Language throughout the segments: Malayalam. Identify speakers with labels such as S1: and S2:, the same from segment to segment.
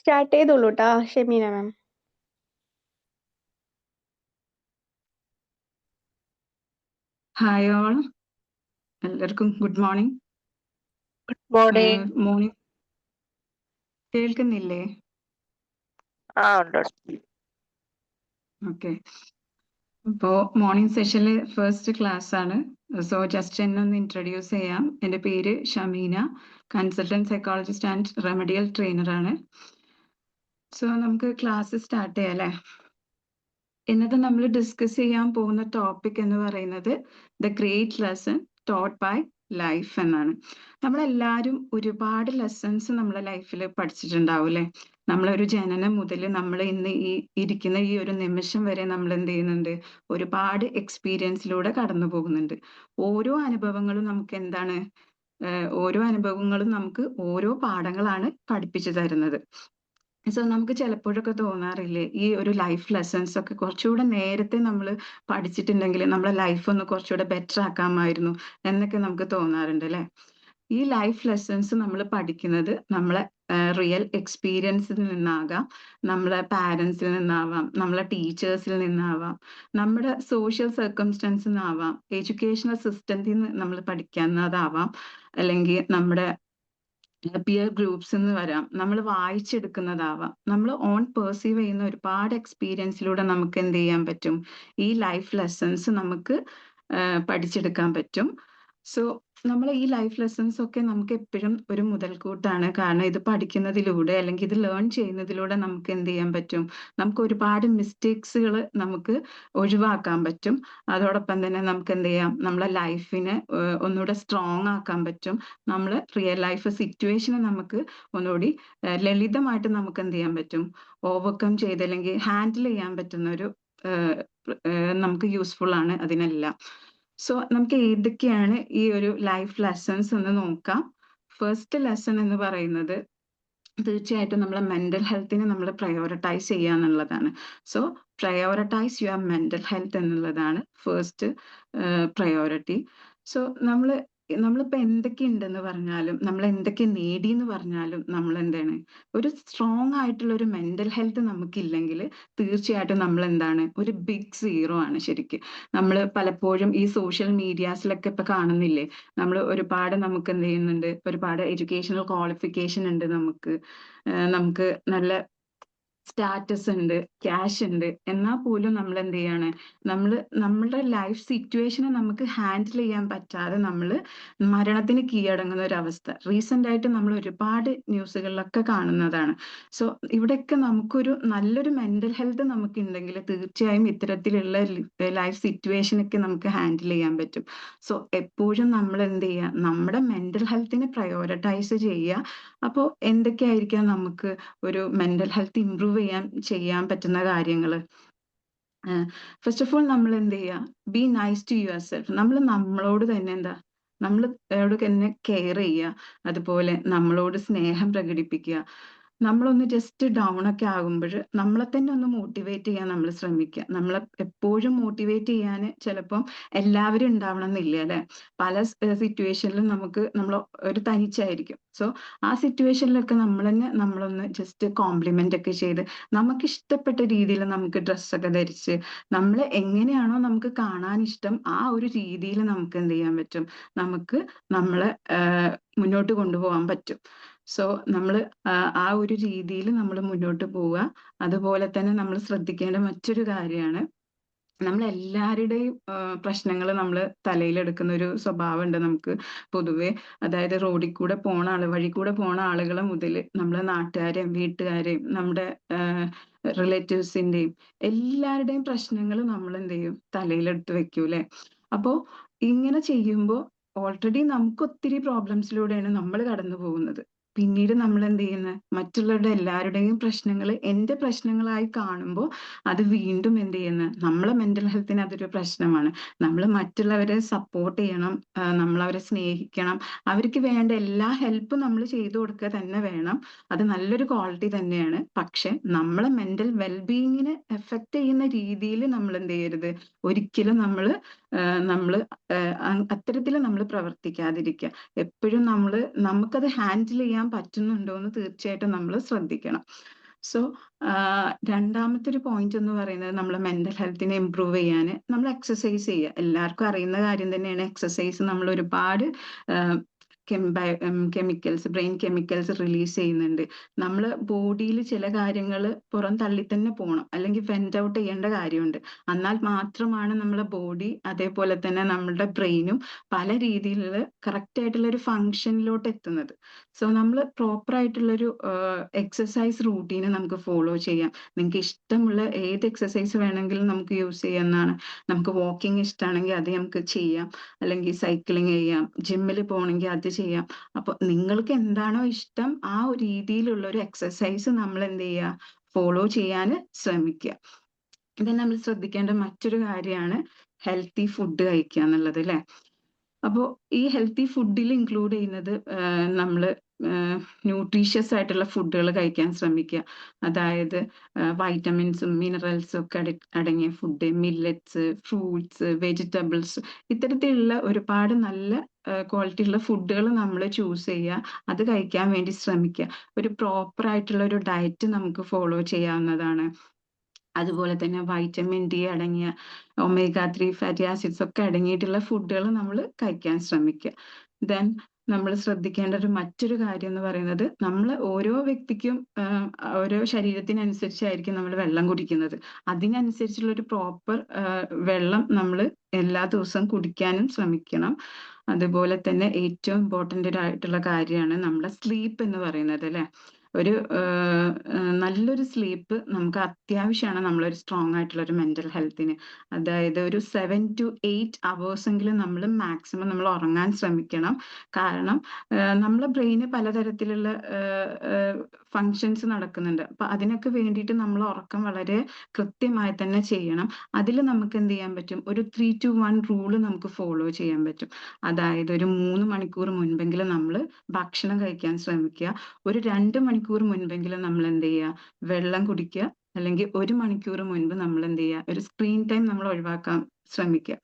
S1: സ്റ്റാർട്ട് ചെയ്തോളൂ കേട്ടോ ഷെമീന മാം.
S2: ഹായ് ഓൾ എല്ലാവർക്കും good morning good
S3: morning
S2: morning കേൾക്കുന്നില്ലേ?
S3: ആ ഉണ്ട്
S2: ഓക്കെ അപ്പോൾ മോർണിംഗ് സെഷനിൽ ഫസ്റ്റ് ക്ലാസ് ആണ്. സോ ജസ്റ്റ് എന്നെ ഒന്ന് ഇൻട്രൊഡ്യൂസ് ചെയ്യാം. എന്റെ പേര് Shameena. Consultant psychologist and remedial trainer ആണ്. സോ നമുക്ക് ക്ലാസ് സ്റ്റാർട്ട് ചെയ്യാം അല്ലേ? ഇന്നത്തെ നമ്മൾ ഡിസ്കസ് ചെയ്യാൻ പോകുന്ന ടോപ്പിക് എന്ന് പറയുന്നത് the great lesson taught by life എന്നാണ്. നമ്മളെല്ലാവരും ഒരുപാട് ലെസൺസ് നമ്മളെ ലൈഫിൽ പഠിച്ചിട്ടുണ്ടാവും അല്ലേ? നമ്മളൊരു ജനനം മുതൽ നമ്മൾ ഇന്ന് ഈ ഇരിക്കുന്ന ഈ ഒരു നിമിഷം വരെ നമ്മൾ എന്ത് ചെയ്യുന്നുണ്ട്? ഒരുപാട് എക്സ്പീരിയൻസിലൂടെ കടന്നു പോകുന്നുണ്ട്. ഓരോ അനുഭവങ്ങളും നമുക്ക് എന്താണ്? ഓരോ അനുഭവങ്ങളും നമുക്ക് ഓരോ പാഠങ്ങളാണ് പഠിപ്പിച്ചു തരുന്നത്. സോ നമുക്ക് ചിലപ്പോഴൊക്കെ തോന്നാറില്ലേ ഈ ഒരു ലൈഫ് ലെസൺസ് ഒക്കെ കുറച്ചുകൂടെ നേരത്തെ നമ്മൾ പഠിച്ചിട്ടുണ്ടെങ്കിൽ നമ്മളെ ലൈഫ് ഒന്ന് കുറച്ചുകൂടെ ബെറ്റർ ആക്കാമായിരുന്നു എന്നൊക്കെ നമുക്ക് തോന്നാറുണ്ട് അല്ലെ? ഈ ലൈഫ് ലെസൺസ് നമ്മൾ പഠിക്കുന്നത് നമ്മളെ റിയൽ എക്സ്പീരിയൻസിൽ നിന്നാകാം നമ്മളെ പാരൻസിൽ നിന്നാവാം നമ്മളെ ടീച്ചേഴ്സിൽ നിന്നാവാം നമ്മുടെ സോഷ്യൽ സർക്കംസ്റ്റൻസിൽ നിന്നാവാം എഡ്യൂക്കേഷണൽ സിസ്റ്റത്തിൽ നിന്ന് നമ്മൾ പഠിക്കുന്നതാവാം അല്ലെങ്കിൽ നമ്മുടെ പിയർ ഗ്രൂപ്പ്സ് എന്ന് വരാം. നമ്മൾ വായിച്ചെടുക്കുന്നതാവാം. നമ്മൾ ഓൺ പെർസീവ് ചെയ്യുന്ന ഒരുപാട് എക്സ്പീരിയൻസിലൂടെ നമുക്ക് എന്ത് ചെയ്യാൻ പറ്റും? ഈ ലൈഫ് ലെസൺസ് നമുക്ക് പഠിച്ചെടുക്കാൻ പറ്റും. സോ നമ്മൾ ഈ ലൈഫ് ലെസൺസ് ഒക്കെ നമുക്ക് എപ്പോഴും ഒരു മുതൽക്കൂട്ടാണ്. കാരണം ഇത് പഠിക്കുന്നതിലൂടെ അല്ലെങ്കിൽ ഇത് ലേൺ ചെയ്യുന്നതിലൂടെ നമുക്ക് എന്ത് ചെയ്യാൻ പറ്റും? നമുക്ക് ഒരുപാട് മിസ്റ്റേക്സുകൾ നമുക്ക് ഒഴിവാക്കാൻ പറ്റും. അതോടൊപ്പം തന്നെ നമുക്ക് എന്ത് ചെയ്യാം? നമ്മളെ ലൈഫിനെ ഒന്നുകൂടെ സ്ട്രോങ് ആക്കാൻ പറ്റും. നമ്മൾ റിയൽ ലൈഫ് സിറ്റുവേഷനെ നമുക്ക് ഒന്നുകൂടി ലളിതമായിട്ട് നമുക്ക് എന്ത് ചെയ്യാൻ പറ്റും? ഓവർകം ചെയ്ത് അല്ലെങ്കിൽ ഹാൻഡിൽ ചെയ്യാൻ പറ്റുന്ന ഒരു നമുക്ക് യൂസ്ഫുൾ ആണ് അതിനെല്ലാം. സോ നമുക്ക് ഏതൊക്കെയാണ് ഈ ഒരു ലൈഫ് ലെസൺസ് എന്ന് നോക്കാം. ഫസ്റ്റ് ലെസൺ എന്ന് പറയുന്നത് തീർച്ചയായിട്ടും നമ്മളെ മെന്റൽ ഹെൽത്തിനെ നമ്മൾ പ്രയോറിറ്റൈസ് ചെയ്യുക എന്നുള്ളതാണ്. So prioritise your mental health എന്നുള്ളതാണ് ഫസ്റ്റ് പ്രയോറിറ്റി സോ നമ്മൾ നമ്മളിപ്പോ എന്തൊക്കെ ഉണ്ടെന്ന് പറഞ്ഞാലും നമ്മൾ എന്തൊക്കെ നേടി എന്ന് പറഞ്ഞാലും നമ്മൾ എന്താണ് ഒരു സ്ട്രോങ് ആയിട്ടുള്ള ഒരു മെന്റൽ ഹെൽത്ത് നമുക്കില്ലെങ്കിൽ തീർച്ചയായിട്ടും നമ്മൾ എന്താണ് ഒരു ബിഗ് സീറോ ആണ് ശരിക്കും. നമ്മൾ പലപ്പോഴും ഈ സോഷ്യൽ മീഡിയാസിലൊക്കെ ഇപ്പൊ കാണുന്നില്ലേ? നമ്മൾ ഒരുപാട് നമുക്ക് എന്ത് ചെയ്യുന്നുണ്ട്? ഒരുപാട് എഡ്യൂക്കേഷണൽ ക്വാളിഫിക്കേഷൻ ഉണ്ട് നമുക്ക്. നമുക്ക് നല്ല സ്റ്റാറ്റസ് ഉണ്ട് ക്യാഷ് ഉണ്ട് എന്നാൽ പോലും നമ്മൾ എന്ത് ചെയ്യാണ്? നമ്മൾ നമ്മളുടെ ലൈഫ് സിറ്റുവേഷനെ നമുക്ക് ഹാൻഡിൽ ചെയ്യാൻ പറ്റാതെ നമ്മൾ മരണത്തിന് കീഴടങ്ങുന്ന ഒരു അവസ്ഥ. റീസെന്റ് ആയിട്ട് നമ്മൾ ഒരുപാട് ന്യൂസുകളിലൊക്കെ കാണുന്നതാണ്. സോ ഇവിടെയൊക്കെ നമുക്കൊരു നല്ലൊരു മെന്റൽ ഹെൽത്ത് നമുക്ക് ഉണ്ടെങ്കിൽ തീർച്ചയായും ഇത്തരത്തിലുള്ള ലൈഫ് സിറ്റുവേഷനൊക്കെ നമുക്ക് ഹാൻഡിൽ ചെയ്യാൻ പറ്റും. സോ എപ്പോഴും നമ്മൾ എന്ത് ചെയ്യുക? നമ്മുടെ മെന്റൽ ഹെൽത്തിനെ പ്രയോറിറ്റൈസ് ചെയ്യുക. അപ്പോൾ എന്തൊക്കെയായിരിക്കാം നമുക്ക് ഒരു മെന്റൽ ഹെൽത്ത് ഇംപ്രൂവ് ചെയ്യാൻ ചെയ്യാൻ പറ്റുന്ന കാര്യങ്ങൾ ഫസ്റ്റ് ഓഫ് ഓൾ നമ്മൾ എന്ത് ചെയ്യുക be nice to yourself നമ്മൾ നമ്മളോട് തന്നെ എന്താ? നമ്മൾ തന്നെ കെയർ ചെയ്യുക അതുപോലെ നമ്മളോട് സ്നേഹം പ്രകടിപ്പിക്കുക. നമ്മളൊന്ന് ജസ്റ്റ് ഡൗൺ ഒക്കെ ആകുമ്പോൾ നമ്മളെ തന്നെ ഒന്ന് മോട്ടിവേറ്റ് ചെയ്യാൻ നമ്മൾ ശ്രമിക്കുക നമ്മളെ എപ്പോഴും മോട്ടിവേറ്റ് ചെയ്യാൻ ചിലപ്പം എല്ലാവരും ഉണ്ടാവണം എന്നില്ല അല്ലെ? പല സിറ്റുവേഷനിലും നമുക്ക് നമ്മൾ ഒരു തനിച്ചായിരിക്കും. സോ ആ സിറ്റുവേഷനിലൊക്കെ നമ്മൾ തന്നെ നമ്മളൊന്ന് ജസ്റ്റ് കോംപ്ലിമെന്റ് ഒക്കെ ചെയ്ത് നമുക്ക് ഇഷ്ടപ്പെട്ട രീതിയിൽ നമുക്ക് ഡ്രസ്സൊക്കെ ധരിച്ച് നമ്മൾ എങ്ങനെയാണോ നമുക്ക് കാണാൻ ഇഷ്ടം ആ ഒരു രീതിയിൽ നമുക്ക് എന്ത് ചെയ്യാൻ പറ്റും? നമുക്ക് നമ്മളെ മുന്നോട്ട് കൊണ്ടുപോകാൻ പറ്റും. സോ നമ്മൾ ആ ഒരു രീതിയിൽ നമ്മൾ മുന്നോട്ട് പോവുക. അതുപോലെ തന്നെ നമ്മൾ ശ്രദ്ധിക്കേണ്ട മറ്റൊരു കാര്യമാണ് നമ്മൾ എല്ലാവരുടെയും പ്രശ്നങ്ങൾ നമ്മൾ തലയിലെടുക്കുന്ന ഒരു സ്വഭാവം ഉണ്ട് നമുക്ക് പൊതുവെ. അതായത് റോഡിൽ കൂടെ പോണ ആൾ വഴി കൂടെ പോണ ആളുകളെ മുതൽ നമ്മളെ നാട്ടുകാരെയും വീട്ടുകാരെയും നമ്മുടെ റിലേറ്റീവ്സിന്റെയും എല്ലാവരുടെയും പ്രശ്നങ്ങൾ നമ്മൾ എന്ത് ചെയ്യും? തലയിലെടുത്ത് വെക്കൂലേ അപ്പോ ഇങ്ങനെ ചെയ്യുമ്പോൾ ഓൾറെഡി നമുക്ക് ഒത്തിരി പ്രോബ്ലംസിലൂടെയാണ് നമ്മൾ കടന്നു പോകുന്നത് പിന്നീട് നമ്മൾ എന്ത് ചെയ്യുന്നത് മറ്റുള്ളവരുടെ എല്ലാവരുടെയും പ്രശ്നങ്ങൾ എന്റെ പ്രശ്നങ്ങളായി കാണുമ്പോൾ അത് വീണ്ടും എന്ത് ചെയ്യുന്നത് നമ്മളെ മെന്റൽ ഹെൽത്തിന് അതൊരു പ്രശ്നമാണ്. നമ്മൾ മറ്റുള്ളവരെ സപ്പോർട്ട് ചെയ്യണം നമ്മൾ അവരെ സ്നേഹിക്കണം. അവർക്ക് വേണ്ട എല്ലാ ഹെൽപ്പും നമ്മൾ ചെയ്തു കൊടുക്കുക തന്നെ വേണം. അത് നല്ലൊരു ക്വാളിറ്റി തന്നെയാണ്. പക്ഷെ നമ്മളെ മെന്റൽ വെൽബീയിങ്ങിനെ എഫക്ട് ചെയ്യുന്ന രീതിയിൽ നമ്മൾ എന്ത് ചെയ്യരുത് ഒരിക്കലും നമ്മൾ നമ്മൾ അത്തരത്തിൽ നമ്മൾ പ്രവർത്തിക്കാതിരിക്കുക. എപ്പോഴും നമ്മൾ നമുക്കത് ഹാൻഡിൽ ചെയ്യാൻ പറ്റുന്നുണ്ടോ എന്ന് തീർച്ചയായിട്ടും നമ്മൾ ശ്രദ്ധിക്കണം. സോ രണ്ടാമത്തെ ഒരു പോയിന്റ് എന്ന് പറയുന്നത് നമ്മൾ മെന്റൽ ഹെൽത്തിനെ ഇമ്പ്രൂവ് ചെയ്യാൻ നമ്മൾ എക്സസൈസ് ചെയ്യുക. എല്ലാവർക്കും അറിയുന്ന കാര്യം തന്നെയാണ്. എക്സസൈസ് നമ്മൾ ഒരുപാട് കെമിക്കൽസ് ബ്രെയിൻ കെമിക്കൽസ് റിലീസ് ചെയ്യുന്നുണ്ട്. നമ്മൾ ബോഡിയിൽ ചില കാര്യങ്ങൾ പുറം തള്ളി തന്നെ പോകണം അല്ലെങ്കിൽ വെന്റ് ഔട്ട് ചെയ്യേണ്ട കാര്യമുണ്ട്. എന്നാൽ മാത്രമാണ് നമ്മുടെ ബോഡി അതേപോലെ തന്നെ നമ്മുടെ ബ്രെയിനും പല രീതിയിലുള്ള കറക്റ്റ് ആയിട്ടുള്ള ഒരു ഫങ്ഷനിലോട്ട് എത്തുന്നത്. സോ നമ്മൾ പ്രോപ്പർ ആയിട്ടുള്ളൊരു എക്സസൈസ് റൂട്ടീന് നമുക്ക് ഫോളോ ചെയ്യാം. നിങ്ങൾക്ക് ഇഷ്ടമുള്ള ഏത് എക്സസൈസ് വേണമെങ്കിലും നമുക്ക് യൂസ് ചെയ്യാവുന്നതാണ്. നമുക്ക് വാക്കിംഗ് ഇഷ്ടമാണെങ്കിൽ അത് നമുക്ക് ചെയ്യാം. അല്ലെങ്കിൽ സൈക്ലിംഗ് ചെയ്യാം. ജിമ്മിൽ പോകണമെങ്കിൽ അത് ചെയ്യാം. അപ്പൊ നിങ്ങൾക്ക് എന്താണോ ഇഷ്ടം ആ രീതിയിലുള്ള ഒരു എക്സസൈസ് നമ്മൾ എന്ത് ചെയ്യുക? ഫോളോ ചെയ്യാൻ ശ്രമിക്കുക. ഇതിന് നമ്മൾ ശ്രദ്ധിക്കേണ്ട മറ്റൊരു കാര്യമാണ് ഹെൽത്തി ഫുഡ് കഴിക്കുക എന്നുള്ളത് അല്ലെ? അപ്പോൾ ഈ ഹെൽത്തി ഫുഡിൽ ഇൻക്ലൂഡ് ചെയ്യുന്നത് നമ്മൾ ന്യൂട്രീഷ്യസ് ആയിട്ടുള്ള ഫുഡുകൾ കഴിക്കാൻ ശ്രമിക്കുക. അതായത് വൈറ്റമിൻസും മിനറൽസും ഒക്കെ അടി അടങ്ങിയ ഫുഡ് മില്ലറ്റ്സ് ഫ്രൂട്ട്സ് വെജിറ്റബിൾസ് ഇത്തരത്തിലുള്ള ഒരുപാട് നല്ല ക്വാളിറ്റി ഉള്ള ഫുഡുകൾ നമ്മൾ ചൂസ് ചെയ്യുക. അത് കഴിക്കാൻ വേണ്ടി ശ്രമിക്കുക. ഒരു പ്രോപ്പർ ആയിട്ടുള്ള ഒരു ഡയറ്റ് നമുക്ക് ഫോളോ ചെയ്യാവുന്നതാണ്. അതുപോലെ തന്നെ വൈറ്റമിൻ ഡി അടങ്ങിയ ഒമേഗ ത്രീ ഫാറ്റി ആസിഡ്സ് ഒക്കെ അടങ്ങിയിട്ടുള്ള ഫുഡുകൾ നമ്മൾ കഴിക്കാൻ ശ്രമിക്കുക. ദെൻ നമ്മൾ ശ്രദ്ധിക്കേണ്ട ഒരു മറ്റൊരു കാര്യം എന്ന് പറയുന്നത് നമ്മൾ ഓരോ വ്യക്തിക്കും ഓരോ ശരീരത്തിനനുസരിച്ചായിരിക്കും നമ്മൾ വെള്ളം കുടിക്കുന്നത്. അതിനനുസരിച്ചുള്ള ഒരു പ്രോപ്പർ വെള്ളം നമ്മൾ എല്ലാ ദിവസവും കുടിക്കാനും ശ്രമിക്കണം. അതുപോലെ തന്നെ ഏറ്റവും ഇമ്പോർട്ടന്റ് ആയിട്ടുള്ള കാര്യമാണ് നമ്മുടെ സ്ലീപ്പ് എന്ന് പറയുന്നത് അല്ലെ? ഒരു നല്ലൊരു സ്ലീപ്പ് നമുക്ക് അത്യാവശ്യമാണ് നമ്മളൊരു സ്ട്രോങ് ആയിട്ടുള്ള ഒരു മെന്റൽ ഹെൽത്തിന് അതായത് ഒരു സെവൻ ടു എയ്റ്റ് അവേഴ്സെങ്കിലും നമ്മൾ മാക്സിമം നമ്മൾ ഉറങ്ങാൻ ശ്രമിക്കണം. കാരണം നമ്മളെ ബ്രെയിന് പലതരത്തിലുള്ള ഫങ്ഷൻസ് നടക്കുന്നുണ്ട്. അപ്പൊ അതിനൊക്കെ വേണ്ടിയിട്ട് നമ്മൾ ഉറക്കം വളരെ കൃത്യമായി തന്നെ ചെയ്യണം. അതിൽ നമുക്ക് എന്ത് ചെയ്യാൻ പറ്റും? ഒരു ത്രീ ടു വൺ റൂൾ നമുക്ക് ഫോളോ ചെയ്യാൻ പറ്റും. അതായത് ഒരു മൂന്ന് മണിക്കൂർ മുൻപെങ്കിലും നമ്മൾ ഭക്ഷണം കഴിക്കാൻ ശ്രമിക്കുക. ഒരു രണ്ട് മണിക്കൂർ മുൻപെങ്കിലും നമ്മൾ എന്ത് ചെയ്യുക വെള്ളം കുടിക്കുക. അല്ലെങ്കിൽ ഒരു മണിക്കൂർ മുൻപ് നമ്മൾ എന്ത് ചെയ്യുക ഒരു സ്ക്രീൻ ടൈം നമ്മൾ ഒഴിവാക്കാൻ ശ്രമിക്കുക.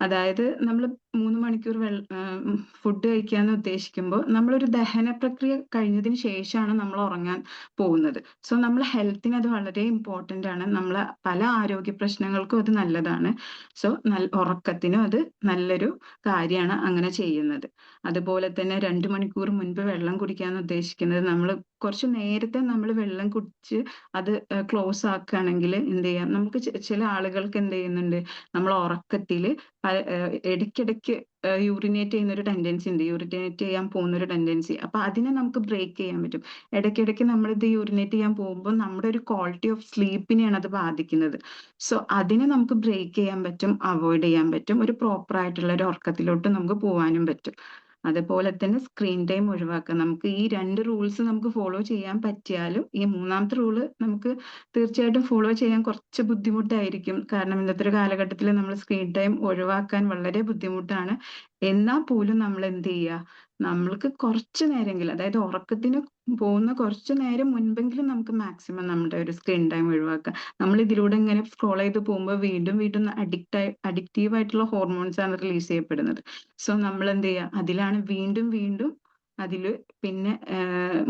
S2: അതായത് നമ്മൾ മൂന്ന് മണിക്കൂർ വെള്ള ഫുഡ് കഴിക്കാന്ന് ഉദ്ദേശിക്കുമ്പോൾ നമ്മളൊരു ദഹന പ്രക്രിയ കഴിഞ്ഞതിന് ശേഷമാണ് നമ്മൾ ഉറങ്ങാൻ പോകുന്നത്. സോ നമ്മൾ ഹെൽത്തിന് അത് വളരെ ഇമ്പോർട്ടന്റ് ആണ്. നമ്മൾ പല ആരോഗ്യ പ്രശ്നങ്ങൾക്കും അത് നല്ലതാണ്. സോ നല്ല ഉറക്കത്തിനും അത് നല്ലൊരു കാര്യമാണ് അങ്ങനെ ചെയ്യുന്നത്. അതുപോലെ തന്നെ രണ്ട് മണിക്കൂർ മുൻപ് വെള്ളം കുടിക്കാന്ന് ഉദ്ദേശിക്കുന്നത് നമ്മൾ കുറച്ച് നേരത്തെ നമ്മൾ വെള്ളം കുടിച്ച് അത് ക്ലോസ് ആക്കുകയാണെങ്കിൽ എന്ത് ചെയ്യാം? നമുക്ക് ചില ആളുകൾക്ക് എന്ത് ചെയ്യുന്നുണ്ട്? നമ്മൾ ഉറക്കത്തിൽ ഇടയ്ക്കിടയ്ക്ക് യൂറിനേറ്റ് ചെയ്യുന്ന ഒരു ടെൻഡൻസി ഉണ്ട്. യൂറിനേറ്റ് ചെയ്യാൻ പോകുന്ന ഒരു ടെൻഡൻസി അപ്പൊ അതിനെ നമുക്ക് ബ്രേക്ക് ചെയ്യാൻ പറ്റും. ഇടയ്ക്കിടയ്ക്ക് നമ്മൾ ഇത് യൂറിനേറ്റ് ചെയ്യാൻ പോകുമ്പോൾ നമ്മുടെ ഒരു ക്വാളിറ്റി ഓഫ് സ്ലീപ്പിനെയാണ് അത് ബാധിക്കുന്നത്. സോ അതിനെ നമുക്ക് ബ്രേക്ക് ചെയ്യാൻ പറ്റും അവോയ്ഡ് ചെയ്യാൻ പറ്റും. ഒരു പ്രോപ്പർ ആയിട്ടുള്ള ഒരു ഉറക്കത്തിലോട്ട് നമുക്ക് പോകാനും പറ്റും. അതുപോലെ തന്നെ സ്ക്രീൻ ടൈം ഒഴിവാക്കുക നമുക്ക് ഈ രണ്ട് റൂൾസ് നമുക്ക് ഫോളോ ചെയ്യാൻ പറ്റിയാലും ഈ മൂന്നാമത്തെ റൂൾ നമുക്ക് തീർച്ചയായിട്ടും ഫോളോ ചെയ്യാൻ കുറച്ച് ബുദ്ധിമുട്ടായിരിക്കും. കാരണം ഇന്നത്തെ ഒരു കാലഘട്ടത്തിൽ നമ്മൾ സ്ക്രീൻ ടൈം ഒഴിവാക്കാൻ വളരെ ബുദ്ധിമുട്ടാണ്. എന്നാൽ പോലും നമ്മൾ എന്ത് ചെയ്യുക? നമ്മൾക്ക് കുറച്ച് നേരമെങ്കിലും അതായത് ഉറക്കത്തിന് പോകുന്ന കുറച്ച് നേരം മുൻപെങ്കിലും നമുക്ക് മാക്സിമം നമ്മുടെ ഒരു സ്ക്രീൻ ടൈം ഒഴിവാക്കാം. നമ്മൾ ഇതിലൂടെ ഇങ്ങനെ സ്ക്രോൾ ചെയ്ത് പോകുമ്പോൾ വീണ്ടും വീണ്ടും അഡിക്റ്റ് അഡിക്റ്റീവ് ആയിട്ടുള്ള ഹോർമോൺസ് ആണ് റിലീസ് ചെയ്യപ്പെടുന്നത്. സോ നമ്മൾ എന്ത് ചെയ്യുക? അതിലാണ് വീണ്ടും വീണ്ടും അതിൽ പിന്നെ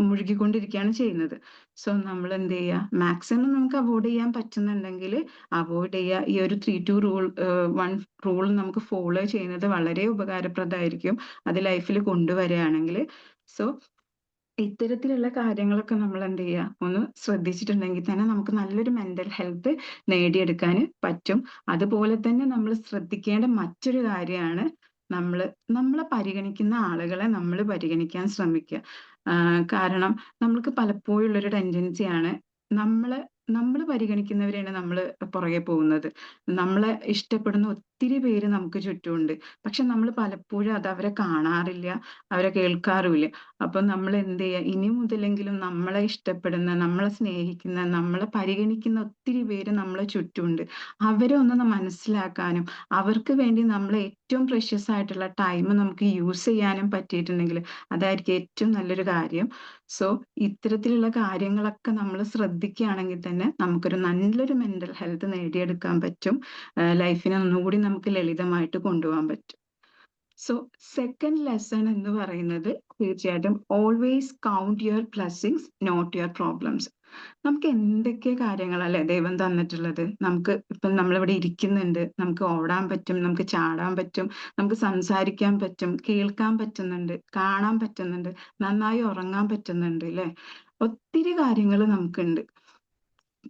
S2: മുഴുകിക്കൊണ്ടിരിക്കുകയാണ് ചെയ്യുന്നത്. സോ നമ്മൾ എന്ത് ചെയ്യുക? മാക്സിമം നമുക്ക് അവോയ്ഡ് ചെയ്യാൻ പറ്റുന്നുണ്ടെങ്കിൽ അവോയ്ഡ് ചെയ്യുക. ഈ ഒരു three two rule one rule നമുക്ക് ഫോളോ ചെയ്യുന്നത് വളരെ ഉപകാരപ്രദമായിരിക്കും. അത് ലൈഫിൽ കൊണ്ടുവരികയാണെങ്കിൽ. സോ ഇത്തരത്തിലുള്ള കാര്യങ്ങളൊക്കെ നമ്മൾ എന്ത് ചെയ്യുക ഒന്ന് ശ്രദ്ധിച്ചിട്ടുണ്ടെങ്കിൽ തന്നെ നമുക്ക് നല്ലൊരു മെന്റൽ ഹെൽത്ത് നേടിയെടുക്കാൻ പറ്റും. അതുപോലെ തന്നെ നമ്മൾ ശ്രദ്ധിക്കേണ്ട മറ്റൊരു കാര്യമാണ് നമ്മൾ നമ്മളെ പരിഗണിക്കുന്ന ആളുകളെ നമ്മൾ പരിഗണിക്കാൻ ശ്രമിക്കുക. കാരണം നമ്മൾക്ക് പലപ്പോഴും ഉള്ളൊരു ടെൻഡൻസിയാണ് നമ്മളെ നമ്മൾ പരിഗണിക്കുന്നവരെയാണ് നമ്മൾ പുറകെ പോകുന്നത്. നമ്മളെ ഇഷ്ടപ്പെടുന്ന ഒത്തിരി പേര് നമുക്ക് ചുറ്റുമുണ്ട്. പക്ഷെ നമ്മൾ പലപ്പോഴും അത് അവരെ കാണാറില്ല അവരെ കേൾക്കാറുമില്ല. അപ്പോൾ നമ്മൾ എന്ത് ചെയ്യുക ഇനി മുതലെങ്കിലും നമ്മളെ ഇഷ്ടപ്പെടുന്ന നമ്മളെ സ്നേഹിക്കുന്ന നമ്മളെ പരിഗണിക്കുന്ന ഒത്തിരി പേര് നമ്മളെ ചുറ്റുമുണ്ട്. അവരെ ഒന്ന് മനസ്സിലാക്കാനും അവർക്ക് വേണ്ടി നമ്മൾ ഏറ്റവും പ്രഷ്യസ് ആയിട്ടുള്ള ടൈം നമുക്ക് യൂസ് ചെയ്യാനും പറ്റിയിട്ടുണ്ടെങ്കിൽ അതായിരിക്കും ഏറ്റവും നല്ലൊരു കാര്യം. സോ ഇത്തരത്തിലുള്ള കാര്യങ്ങളൊക്കെ നമ്മൾ ശ്രദ്ധിക്കുകയാണെങ്കിൽ തന്നെ നമുക്കൊരു നല്ലൊരു മെന്റൽ ഹെൽത്ത് നേടിയെടുക്കാൻ പറ്റും. ലൈഫിനെ ഒന്നുകൂടി നമുക്ക് ലളിതമായിട്ട് കൊണ്ടുപോകാൻ പറ്റും. സോ സെക്കൻഡ് ലെസൺ എന്ന് പറയുന്നത് തീർച്ചയായിട്ടും always count your blessings not your problems നമുക്ക് എന്തൊക്കെ കാര്യങ്ങളല്ലേ ദൈവം തന്നിട്ടുള്ളത്? നമുക്ക് ഇപ്പം നമ്മളിവിടെ ഇരിക്കുന്നുണ്ട്. നമുക്ക് ഓടാൻ പറ്റും നമുക്ക് ചാടാൻ പറ്റും നമുക്ക് സംസാരിക്കാൻ പറ്റും കേൾക്കാൻ പറ്റുന്നുണ്ട് കാണാൻ പറ്റുന്നുണ്ട് നന്നായി ഉറങ്ങാൻ പറ്റുന്നുണ്ട് അല്ലെ? ഒത്തിരി കാര്യങ്ങൾ നമുക്കുണ്ട്.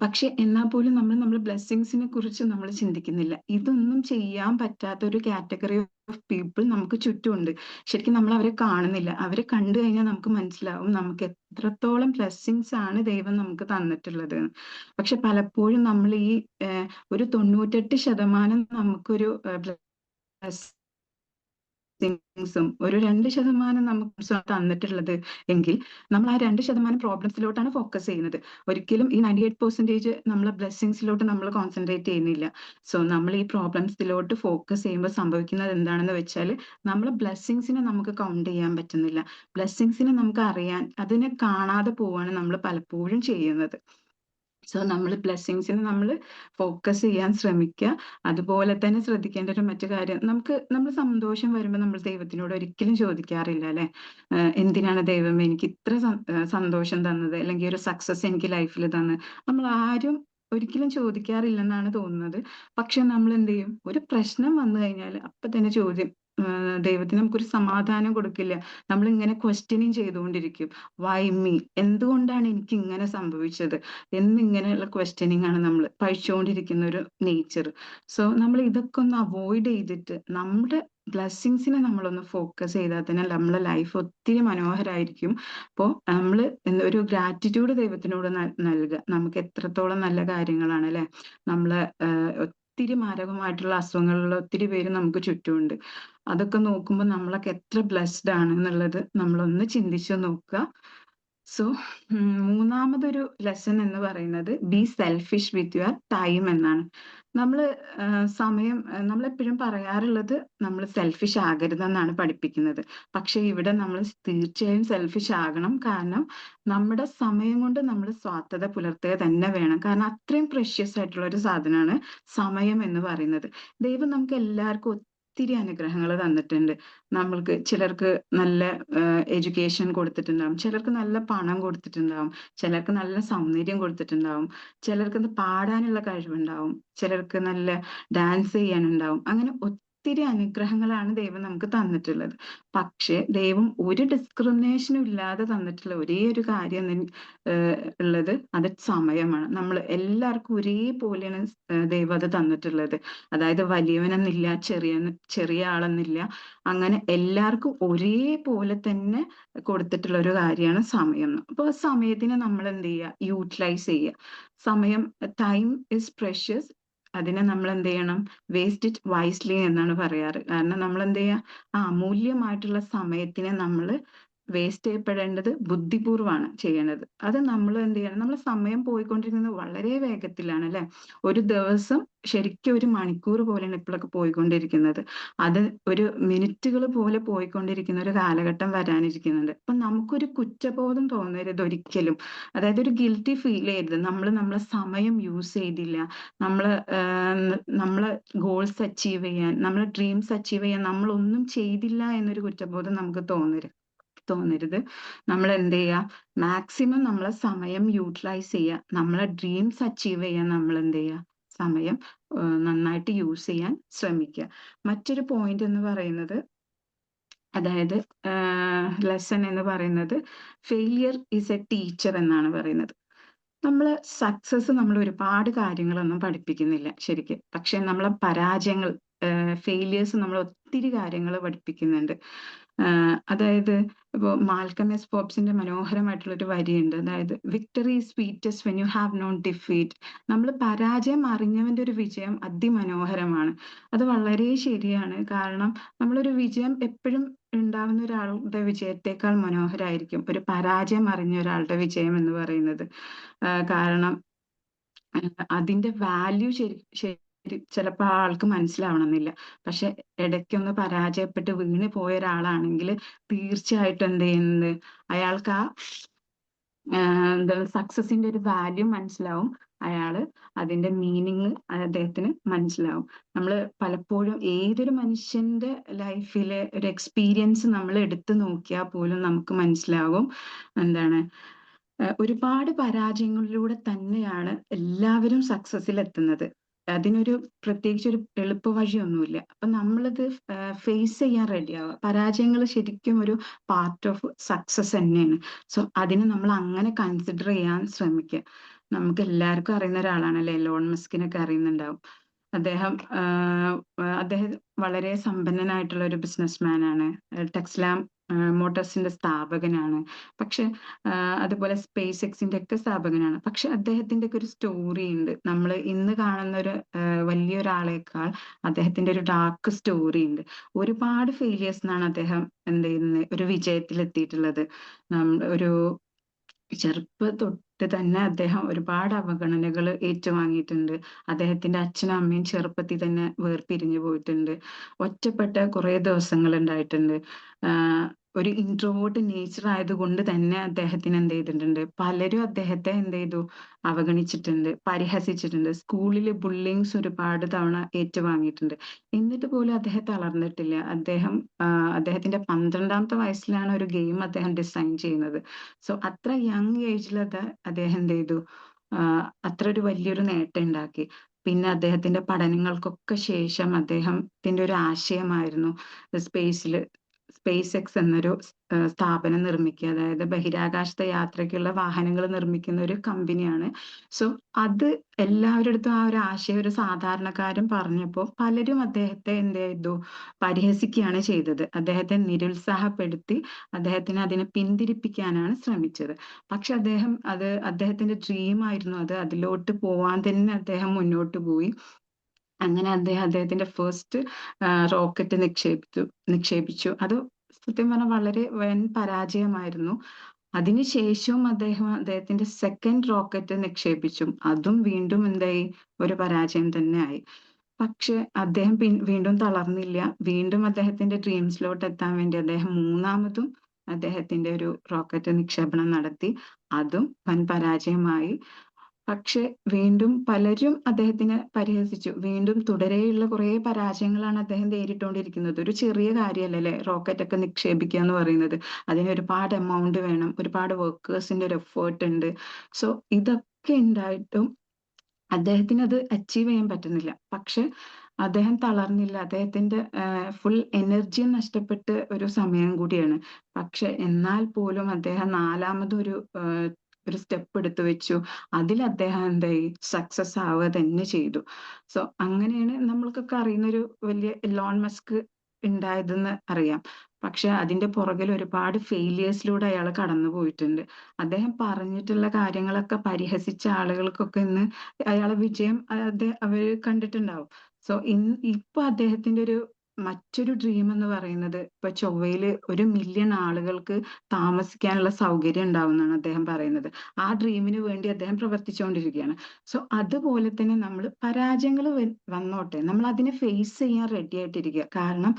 S2: പക്ഷെ എന്നാൽ പോലും നമ്മൾ നമ്മുടെ ബ്ലെസ്സിങ്സിനെ കുറിച്ച് നമ്മൾ ചിന്തിക്കുന്നില്ല. ഇതൊന്നും ചെയ്യാൻ പറ്റാത്ത ഒരു കാറ്റഗറി ഓഫ് പീപ്പിൾ നമുക്ക് ചുറ്റുമുണ്ട്. ശരിക്കും നമ്മൾ അവരെ കാണുന്നില്ല. അവരെ കണ്ടു കഴിഞ്ഞാൽ നമുക്ക് മനസ്സിലാവും നമുക്ക് എത്രത്തോളം ബ്ലെസ്സിങ്സ് ആണ് ദൈവം നമുക്ക് തന്നിട്ടുള്ളത്. പക്ഷെ പലപ്പോഴും നമ്മൾ ഈ ഒരു തൊണ്ണൂറ്റെട്ട് ശതമാനം നമുക്കൊരു ബ്ലെസ്സിങ്സും ഒരു രണ്ട് ശതമാനം നമുക്ക് തന്നിട്ടുള്ളത് എങ്കിൽ നമ്മൾ ആ രണ്ട് ശതമാനം പ്രോബ്ലംസിലോട്ടാണ് ഫോക്കസ് ചെയ്യുന്നത്. ഒരിക്കലും ഈ നയന്റി എയ്റ്റ് പെർസെന്റേജ് നമ്മൾ ബ്ലെസ്സിങ്സിലോട്ട് നമ്മൾ കോൺസെൻട്രേറ്റ് ചെയ്യുന്നില്ല. സോ നമ്മൾ ഈ പ്രോബ്ലംസിലോട്ട് ഫോക്കസ് ചെയ്യുമ്പോൾ സംഭവിക്കുന്നത് എന്താണെന്ന് വെച്ചാൽ നമ്മൾ ബ്ലെസ്സിങ്സിനെ നമുക്ക് കൗണ്ട് ചെയ്യാൻ പറ്റുന്നില്ല. ബ്ലെസ്സിങ്സിനെ നമുക്ക് അറിയാൻ അതിനെ കാണാതെ പോവാണ് നമ്മൾ പലപ്പോഴും ചെയ്യുന്നത്. സോ നമ്മൾ ബ്ലെസ്സിങ്സിന് നമ്മൾ ഫോക്കസ് ചെയ്യാൻ ശ്രമിക്കുക അതുപോലെ തന്നെ ശ്രദ്ധിക്കേണ്ട ഒരു മറ്റു കാര്യം നമുക്ക് നമ്മൾ സന്തോഷം വരുമ്പോൾ നമ്മൾ ദൈവത്തിനോട് ഒരിക്കലും ചോദിക്കാറില്ല അല്ലെ? എന്തിനാണ് ദൈവം എനിക്ക് ഇത്ര സന്തോഷം തന്നത്? അല്ലെങ്കിൽ ഒരു സക്സസ് എനിക്ക് ലൈഫിൽ തന്നത് നമ്മൾ ആരും ഒരിക്കലും ചോദിക്കാറില്ലെന്നാണ് തോന്നുന്നത്. പക്ഷെ നമ്മൾ എന്ത് ചെയ്യും ഒരു പ്രശ്നം വന്നു കഴിഞ്ഞാൽ അപ്പൊ തന്നെ ചോദ്യം ദൈവത്തിന് നമുക്കൊരു സമാധാനം കൊടുക്കില്ല. നമ്മൾ ഇങ്ങനെ ക്വസ്റ്റ്യനിങ് ചെയ്തുകൊണ്ടിരിക്കും. വൈ മീ എന്തുകൊണ്ടാണ് എനിക്ക് ഇങ്ങനെ സംഭവിച്ചത്? എന്നിങ്ങനെയുള്ള ക്വസ്റ്റ്യനിങ് ആണ് നമ്മൾ പഠിച്ചുകൊണ്ടിരിക്കുന്ന ഒരു നേച്ചർ സോ നമ്മൾ ഇതൊക്കെ ഒന്ന് അവോയ്ഡ് ചെയ്തിട്ട് നമ്മുടെ ബ്ലെസ്സിങ്സിനെ നമ്മളൊന്ന് ഫോക്കസ് ചെയ്താൽ തന്നെ നമ്മളെ ലൈഫ് ഒത്തിരി മനോഹരമായിരിക്കും അപ്പോൾ നമ്മൾ ഒരു ഗ്രാറ്റിറ്റ്യൂഡ് ദൈവത്തിനോട് നൽ- നൽകുക നമുക്ക് എത്രത്തോളം നല്ല കാര്യങ്ങളാണ് അല്ലെ? നമ്മളെ ഒത്തിരി മാരകമായിട്ടുള്ള അസുഖങ്ങളുള്ള ഒത്തിരി പേര് നമുക്ക് ചുറ്റുമുണ്ട്. അതൊക്കെ നോക്കുമ്പോൾ നമ്മളൊക്കെ എത്ര ബ്ലെസ്ഡ് ആണ് എന്നുള്ളത് നമ്മളൊന്ന് ചിന്തിച്ചു നോക്കുക. സോ മൂന്നാമതൊരു ലെസൺ എന്ന് പറയുന്നത് be selfish with your time എന്നാണ്. നമ്മൾ സമയം നമ്മൾ എപ്പോഴും പറയാറുള്ളത് നമ്മൾ സെൽഫിഷ് ആകരുതെന്നാണ് പഠിപ്പിക്കുന്നത്. പക്ഷെ ഇവിടെ നമ്മൾ തീർച്ചയായും സെൽഫിഷ് ആകണം. കാരണം നമ്മുടെ സമയം കൊണ്ട് നമ്മൾ സ്വാർത്ഥത പുലർത്തുക തന്നെ വേണം. കാരണം അത്രയും പ്രഷ്യസ് ആയിട്ടുള്ള ഒരു സാധനമാണ് സമയം എന്ന് പറയുന്നത്. ദൈവം നമുക്ക് എല്ലാവർക്കും ഒത്തിരി അനുഗ്രഹങ്ങൾ തന്നിട്ടുണ്ട്. നമ്മൾക്ക് ചിലർക്ക് നല്ല എഡ്യൂക്കേഷൻ കൊടുത്തിട്ടുണ്ടാവും. ചിലർക്ക് നല്ല പണം കൊടുത്തിട്ടുണ്ടാവും. ചിലർക്ക് നല്ല സൗന്ദര്യം കൊടുത്തിട്ടുണ്ടാവും. ചിലർക്ക് പാടാനുള്ള കഴിവുണ്ടാവും. ചിലർക്ക് നല്ല ഡാൻസ് ചെയ്യാനുണ്ടാവും. അങ്ങനെ ഒത്തിരി അനുഗ്രഹങ്ങളാണ് ദൈവം നമുക്ക് തന്നിട്ടുള്ളത്. പക്ഷേ ദൈവം ഒരു ഡിസ്ക്രിമിനേഷനും ഇല്ലാതെ തന്നിട്ടുള്ള ഒരേ ഒരു കാര്യം ഉള്ളത് അത് സമയമാണ്. നമ്മൾ എല്ലാവർക്കും ഒരേപോലെയാണ് ദൈവം അത് തന്നിട്ടുള്ളത്. അതായത് വലിയവനെന്നില്ല ചെറിയ ചെറിയ ആളെന്നില്ല അങ്ങനെ എല്ലാവർക്കും ഒരേപോലെ തന്നെ കൊടുത്തിട്ടുള്ള ഒരു കാര്യമാണ് സമയം. അപ്പോൾ സമയത്തിനെ നമ്മൾ എന്ത് ചെയ്യുക. യൂട്ടിലൈസ് ചെയ്യുക സമയം ടൈം ഇസ് പ്രഷ്യസ് അതിനെ നമ്മൾ എന്ത് ചെയ്യണം വേസ്റ്റ് ഇറ്റ് വൈസ്ലി എന്നാണ് പറയാറ്. കാരണം നമ്മൾ എന്ത് ചെയ്യുക ആ അമൂല്യമായിട്ടുള്ള സമയത്തിനെ നമ്മൾ വേസ്റ്റ് ചെയ്യപ്പെടേണ്ടത് ബുദ്ധിപൂർവമാണ് ചെയ്യേണ്ടത്. അത് നമ്മൾ എന്ത് ചെയ്യണം? നമ്മൾ സമയം പോയിക്കൊണ്ടിരിക്കുന്നത് വളരെ വേഗത്തിലാണ് അല്ലെ? ഒരു ദിവസം ശരിക്കും ഒരു മണിക്കൂർ പോലെയാണ് ഇപ്പോഴൊക്കെ പോയിക്കൊണ്ടിരിക്കുന്നത്. അത് ഒരു മിനിറ്റുകൾ പോലെ പോയിക്കൊണ്ടിരിക്കുന്ന ഒരു കാലഘട്ടം വരാനിരിക്കുന്നുണ്ട്. അപ്പൊ നമുക്കൊരു കുറ്റബോധം തോന്നരുത് ഒരിക്കലും. അതായത് ഒരു ഗിൽറ്റി ഫീൽ ചെയ്യരുത്. നമ്മൾ നമ്മളെ സമയം യൂസ് ചെയ്തില്ല. നമ്മൾ നമ്മളെ ഗോൾസ് അച്ചീവ് ചെയ്യാൻ നമ്മളെ ഡ്രീംസ് അച്ചീവ് ചെയ്യാൻ നമ്മളൊന്നും ചെയ്തില്ല എന്നൊരു കുറ്റബോധം നമുക്ക് തോന്നരുത്. തോന്നരുത് നമ്മൾ എന്ത് ചെയ്യുക മാക്സിമം നമ്മളെ സമയം യൂട്ടിലൈസ് ചെയ്യുക നമ്മളെ ഡ്രീംസ് അച്ചീവ് ചെയ്യാൻ നമ്മൾ എന്ത് ചെയ്യുക സമയം നന്നായിട്ട് യൂസ് ചെയ്യാൻ ശ്രമിക്കുക മറ്റൊരു പോയിന്റ് എന്ന് പറയുന്നത് അതായത് ലെസൺ എന്ന് പറയുന്നത് ഫെയിലിയർ ഈസ് എ ടീച്ചർ എന്നാണ് പറയുന്നത്. നമ്മൾ സക്സസ് നമ്മൾ ഒരുപാട് കാര്യങ്ങളൊന്നും പഠിപ്പിക്കുന്നില്ല ശരിക്കും. പക്ഷെ നമ്മളെ പരാജയങ്ങൾ ഫെയിലിയേഴ്സ് നമ്മൾ ഒത്തിരി കാര്യങ്ങൾ പഠിപ്പിക്കുന്നുണ്ട്. അതായത് ഇപ്പോൾ മാൽക്കം എസ് പോപ്സിന്റെ മനോഹരമായിട്ടുള്ള ഒരു വരിയുണ്ട്. അതായത് victory sweetest when you have known defeat നമ്മൾ പരാജയം അറിഞ്ഞവന്റെ ഒരു വിജയം അതിമനോഹരമാണ്. അത് വളരെ ശരിയാണ്. കാരണം നമ്മളൊരു വിജയം എപ്പോഴും ഉണ്ടാവുന്ന ഒരാളുടെ വിജയത്തെക്കാൾ മനോഹരമായിരിക്കും ഒരു പരാജയം അറിഞ്ഞ ഒരാളുടെ വിജയം എന്ന് പറയുന്നത്. കാരണം അതിന്റെ വാല്യൂ ശരി ചിലപ്പോൾ ആ ആൾക്ക് മനസ്സിലാവണമെന്നില്ല. പക്ഷെ ഇടയ്ക്കൊന്ന് പരാജയപ്പെട്ട് വീണ് പോയ ഒരാളാണെങ്കിൽ തീർച്ചയായിട്ടും എന്ത് ചെയ്യുന്നത്? അയാൾക്ക് ആ എന്താണ് സക്സസിന്റെ ഒരു വാല്യൂ മനസ്സിലാവും. അയാൾ അതിന്റെ മീനിങ് അദ്ദേഹത്തിന് മനസ്സിലാവും. നമ്മൾ പലപ്പോഴും ഏതൊരു മനുഷ്യന്റെ ലൈഫിലെ ഒരു എക്സ്പീരിയൻസ് നമ്മൾ എടുത്തു നോക്കിയാൽ പോലും നമുക്ക് മനസ്സിലാവും എന്താണ്. ഒരുപാട് പരാജയങ്ങളിലൂടെ തന്നെയാണ് എല്ലാവരും സക്സസിൽ എത്തുന്നത്. അതിനൊരു പ്രത്യേകിച്ച് ഒരു എളുപ്പ വഴിയൊന്നുമില്ല. അപ്പൊ നമ്മളത് ഫേസ് ചെയ്യാൻ റെഡി ആവുക. പരാജയങ്ങൾ ശരിക്കും ഒരു പാർട്ട് ഓഫ് സക്സസ് തന്നെയാണ്. സോ അതിനെ നമ്മൾ അങ്ങനെ കൺസിഡർ ചെയ്യാൻ ശ്രമിക്കുക. നമുക്ക് എല്ലാവർക്കും അറിയുന്ന ഒരാളാണല്ലേ? ലോൺ മസ്കിനൊക്കെ അറിയുന്നുണ്ടാവും. അദ്ദേഹം അദ്ദേഹം വളരെ സമ്പന്നനായിട്ടുള്ള ഒരു ബിസിനസ്മാൻ ആണ്. ടെക്സ്ലാം മോട്ടോഴ്സിന്റെ സ്ഥാപകനാണ്. പക്ഷെ അതുപോലെ സ്പേസ് എക്സിന്റെ ഒക്കെ സ്ഥാപകനാണ്. പക്ഷെ അദ്ദേഹത്തിന്റെ ഒക്കെ ഒരു സ്റ്റോറി ഉണ്ട്. നമ്മൾ ഇന്ന് കാണുന്ന ഒരു വലിയൊരാളേക്കാൾ അദ്ദേഹത്തിന്റെ ഒരു ഡാർക്ക് സ്റ്റോറി ഉണ്ട്. ഒരുപാട് ഫെയിലിയേഴ്സ് എന്നാണ് അദ്ദേഹം എന്ത് ചെയ്യുന്നത്? ഒരു നമ്മൾ ഒരു ചെറുപ്പം തൊട്ട് തന്നെ അദ്ദേഹം ഒരുപാട് അവഗണനകൾ ഏറ്റുവാങ്ങിയിട്ടുണ്ട്. അദ്ദേഹത്തിന്റെ അച്ഛനും അമ്മയും ചെറുപ്പത്തിൽ തന്നെ വേർപിരിഞ്ഞു പോയിട്ടുണ്ട്. ഒറ്റപ്പെട്ട കുറെ ദിവസങ്ങൾ ഉണ്ടായിട്ടുണ്ട്. ആഹ് ഒരു ഇൻട്രോവേർട്ട് നേച്ചർ ആയതുകൊണ്ട് തന്നെ അദ്ദേഹത്തിന് എന്ത് ചെയ്തിട്ടുണ്ട്? പലരും അദ്ദേഹത്തെ എന്ത് ചെയ്തു? അവഗണിച്ചിട്ടുണ്ട് പരിഹസിച്ചിട്ടുണ്ട്. സ്കൂളിൽ ബുള്ളിങ്സ് ഒരുപാട് തവണ ഏറ്റുവാങ്ങിയിട്ടുണ്ട്. എന്നിട്ട് പോലും അദ്ദേഹം തളർന്നിട്ടില്ല. അദ്ദേഹം അദ്ദേഹത്തിന്റെ പന്ത്രണ്ടാമത്തെ വയസ്സിലാണ് ഒരു ഗെയിം അദ്ദേഹം ഡിസൈൻ ചെയ്യുന്നത്. സോ അത്ര യങ് ഏജിൽ അദ്ദേഹം എന്ത് ചെയ്തു? അത്ര ഒരു വലിയൊരു നേട്ടം ഉണ്ടാക്കി. പിന്നെ അദ്ദേഹത്തിന്റെ പഠനങ്ങൾക്കൊക്കെ ശേഷം അദ്ദേഹത്തിന്റെ ഒരു ആശയമായിരുന്നു സ്പേസിൽ സ്പേസ് എക്സ് എന്നൊരു സ്ഥാപനം നിർമ്മിക്കുക. അതായത് ബഹിരാകാശത്തെ യാത്രയ്ക്കുള്ള വാഹനങ്ങൾ നിർമ്മിക്കുന്ന ഒരു കമ്പനിയാണ്. സോ അത് എല്ലാവരുടെ അടുത്തും ആ ഒരു ആശയം ഒരു സാധാരണക്കാരൻ പറഞ്ഞപ്പോൾ പലരും അദ്ദേഹത്തെ എന്ത് ചെയ്തു? പരിഹസിക്കുകയാണ് ചെയ്തത്. അദ്ദേഹത്തെ നിരുത്സാഹപ്പെടുത്തി അദ്ദേഹത്തിന് അതിനെ പിന്തിരിപ്പിക്കാനാണ് ശ്രമിച്ചത്. പക്ഷെ അദ്ദേഹം അത് അദ്ദേഹത്തിന്റെ ഡ്രീം ആയിരുന്നു അത്. അതിലോട്ട് പോവാൻ തന്നെ അദ്ദേഹം മുന്നോട്ട് പോയി. അങ്ങനെ അദ്ദേഹം അദ്ദേഹത്തിന്റെ ഫസ്റ്റ് റോക്കറ്റ് നിക്ഷേപിച്ചു നിക്ഷേപിച്ചു. അത് സത്യം പറഞ്ഞാൽ വളരെ വൻ പരാജയമായിരുന്നു. അതിനുശേഷവും അദ്ദേഹം അദ്ദേഹത്തിന്റെ സെക്കൻഡ് റോക്കറ്റ് നിക്ഷേപിച്ചു. അതും വീണ്ടും എന്തായി? ഒരു പരാജയം തന്നെ ആയി. പക്ഷെ അദ്ദേഹം പിൻ വീണ്ടും തളർന്നില്ല. വീണ്ടും അദ്ദേഹത്തിന്റെ ഡ്രീംസിലോട്ട് എത്താൻ വേണ്ടി അദ്ദേഹം മൂന്നാമതും അദ്ദേഹത്തിന്റെ ഒരു റോക്കറ്റ് നിക്ഷേപണം നടത്തി. അതും വൻ പരാജയമായി. പക്ഷെ വീണ്ടും പലരും അദ്ദേഹത്തിനെ പരിഹസിച്ചു. വീണ്ടും തുടരെയുള്ള കുറെ പരാജയങ്ങളാണ് അദ്ദേഹം നേരിട്ടുകൊണ്ടിരിക്കുന്നത് ഒരു ചെറിയ കാര്യമല്ല റോക്കറ്റ് ഒക്കെ നിക്ഷേപിക്കുക എന്ന് പറയുന്നത്. അതിന് ഒരുപാട് എമൗണ്ട് വേണം. ഒരുപാട് വർക്കേഴ്സിന്റെ ഒരു എഫേർട്ട് ഉണ്ട്. സോ ഇതൊക്കെ ഉണ്ടായിട്ടും അദ്ദേഹത്തിന് അത് അച്ചീവ് ചെയ്യാൻ പറ്റുന്നില്ല. പക്ഷെ അദ്ദേഹം തളർന്നില്ല. അദ്ദേഹത്തിന്റെ ഫുൾ എനർജി നഷ്ടപ്പെട്ട് ഒരു സമയം കൂടിയാണ്. പക്ഷെ എന്നാൽ പോലും അദ്ദേഹം നാലാമതൊരു ഒരു സ്റ്റെപ്പ് എടുത്തു വെച്ചു. അതിൽ അദ്ദേഹം എന്തായി? സക്സസ് ആവുക തന്നെ ചെയ്തു. സോ അങ്ങനെയാണ് നമ്മൾക്കൊക്കെ അറിയുന്ന ഒരു വലിയ ലോൺ മസ്ക് ഉണ്ടായതെന്ന് അറിയാം. പക്ഷെ അതിന്റെ പുറകിൽ ഒരുപാട് ഫെയിലിയേഴ്സിലൂടെ അയാൾ കടന്നു പോയിട്ടുണ്ട്. അദ്ദേഹം പറഞ്ഞിട്ടുള്ള കാര്യങ്ങളൊക്കെ പരിഹസിച്ച ആളുകൾക്കൊക്കെ ഇന്ന് അയാളെ വിജയം അവർ കണ്ടിട്ടുണ്ടാവും. സോ ഇന്ന് ഇപ്പൊ അദ്ദേഹത്തിന്റെ ഒരു മറ്റൊരു ഡ്രീം എന്ന് പറയുന്നത് ഇപ്പൊ ചൊവ്വയിൽ ഒരു മില്യൺ ആളുകൾക്ക് താമസിക്കാനുള്ള സൗകര്യം ഉണ്ടാവും എന്നാണ് അദ്ദേഹം പറയുന്നത്. ആ ഡ്രീമിന് വേണ്ടി അദ്ദേഹം പ്രവർത്തിച്ചുകൊണ്ടിരിക്കുകയാണ്. സോ അതുപോലെ തന്നെ നമ്മൾ പരാജയങ്ങൾ വന്നോട്ടെ. നമ്മൾ അതിനെ ഫേസ് ചെയ്യാൻ റെഡി ആയിട്ടിരിക്കുക. കാരണം